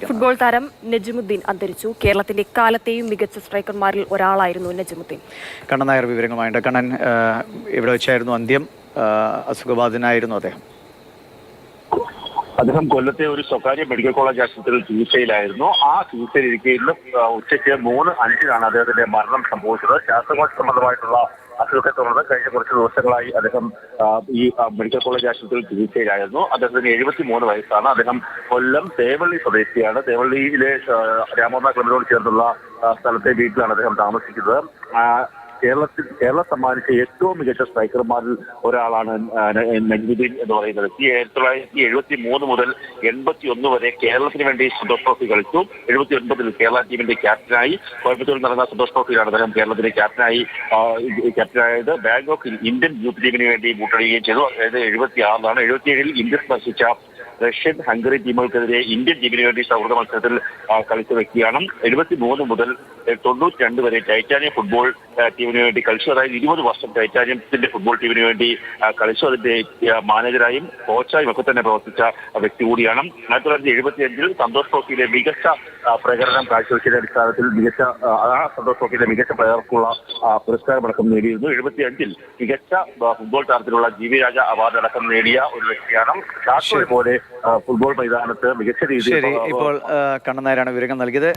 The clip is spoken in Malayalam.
ഫുട്ബോൾ താരം നജിമുദ്ദീൻ അന്തരിച്ചു. കേരളത്തിന്റെ കാലത്തെയും മികച്ച സ്ട്രൈക്കർമാരിൽ ഒരാളായിരുന്നു നജിമുദ്ദീൻ. കണ്ണൻ നായർ വിവരങ്ങളുമായിട്ട് കണ്ണൻ ഇവിടെ വെച്ചായിരുന്നു അന്ത്യം? അസുഖബാധിനായിരുന്നു അസുഖബാധിതനായിരുന്നു അദ്ദേഹം. അദ്ദേഹം കൊല്ലത്തെ ഒരു സ്വകാര്യ മെഡിക്കൽ കോളേജ് ആശുപത്രിയിൽ ചികിത്സയിലായിരുന്നു. ആ ചികിത്സയിലിരിക്കെ ഇന്ന് ഉച്ചയ്ക്ക് മൂന്ന് അഞ്ചിനാണ് അദ്ദേഹത്തിന്റെ മരണം സംഭവിച്ചത്. ശ്വാസകോശ സംബന്ധമായിട്ടുള്ള അസുഖത്തെ തുടർന്ന് കഴിഞ്ഞ കുറച്ച് ദിവസങ്ങളായി അദ്ദേഹം ഈ മെഡിക്കൽ കോളേജ് ആശുപത്രിയിൽ ചികിത്സയിലായിരുന്നു. അദ്ദേഹത്തിന് എഴുപത്തി മൂന്ന് വയസ്സാണ്. അദ്ദേഹം കൊല്ലം തേവള്ളി സ്വദേശിയാണ്. തേവള്ളിയിലെ രാമോന്ന ക്ലബിനോട് ചേർന്നുള്ള സ്ഥലത്തെ വീട്ടിലാണ് അദ്ദേഹം താമസിക്കുന്നത്. കേരളത്തിൽ കേരളം സമ്മാനിച്ച ഏറ്റവും മികച്ച സ്ട്രൈക്കർമാരിൽ ഒരാളാണ് നജ്മുദ്ദീൻ എന്ന് പറയുന്നത്. ആയിരത്തി തൊള്ളായിരത്തി എഴുപത്തി മൂന്ന് മുതൽ എൺപത്തി ഒന്ന് വരെ കേരളത്തിന് വേണ്ടി സന്തോഷ് ട്രോഫി കളിച്ചു. എഴുപത്തി ഒൻപതിൽ കേരള ടീമിന്റെ ക്യാപ്റ്റനായി കോയമ്പത്തൂരിൽ നടന്ന സന്തോഷ് ട്രോഫിയിലാണ് അദ്ദേഹം കേരളത്തിന്റെ ക്യാപ്റ്റനായി ക്യാപ്റ്റനായത് ബാങ്കോക്കിൽ ഇന്ത്യൻ യൂത്ത് ടീമിന് വേണ്ടി ബൂട്ടടിക്കുകയും ചെയ്തു. അതായത് എഴുപത്തി ആറിലാണ് എഴുപത്തിയേഴിൽ ഇന്ത്യ സ്പർശിച്ച റഷ്യൻ ഹംഗറി ടീമുകൾക്കെതിരെ ഇന്ത്യൻ ടീമിന് വേണ്ടി സൗഹൃദ മത്സരത്തിൽ കളിച്ച വ്യക്തിയാണ്. എഴുപത്തി മൂന്ന് മുതൽ തൊണ്ണൂറ്റി രണ്ട് വരെ ടൈറ്റാനിയം ഫുട്ബോൾ ടീമിന് വേണ്ടി കളിച്ചു. അതായത് ഇരുപത് വർഷം ടൈറ്റാനിയത്തിന്റെ ഫുട്ബോൾ ടീമിന് വേണ്ടി കളിച്ചു. അതിന്റെ മാനേജറായും കോച്ചായും ഒക്കെ തന്നെ പ്രവർത്തിച്ച വ്യക്തി കൂടിയാണ്. ആയിരത്തി തൊള്ളായിരത്തി എഴുപത്തി അഞ്ചിൽ സന്തോഷ് ട്രോഫിയിലെ മികച്ച പ്രകടനം കാഴ്ചവെച്ചതിന്റെ അടിസ്ഥാനത്തിൽ മികച്ച ആ, സന്തോഷ് ട്രോഫിയിലെ മികച്ച ആ, പുരസ്കാരമടക്കം നേടിയിരുന്നു. എഴുപത്തി അഞ്ചിൽ മികച്ച ഫുട്ബോൾ താരത്തിലുള്ള ജി വി രാജ അവാർഡ് അടക്കം നേടിയ ഒരു വ്യക്തിയാണ്. പോലെ ഫുട്ബോൾ മൈതാനത്ത് മികച്ച രീതിയിൽ ശരി ഇപ്പോൾ ആ, കണ്ണൻ നായരാണ് വിവരങ്ങൾ നൽകിയത്.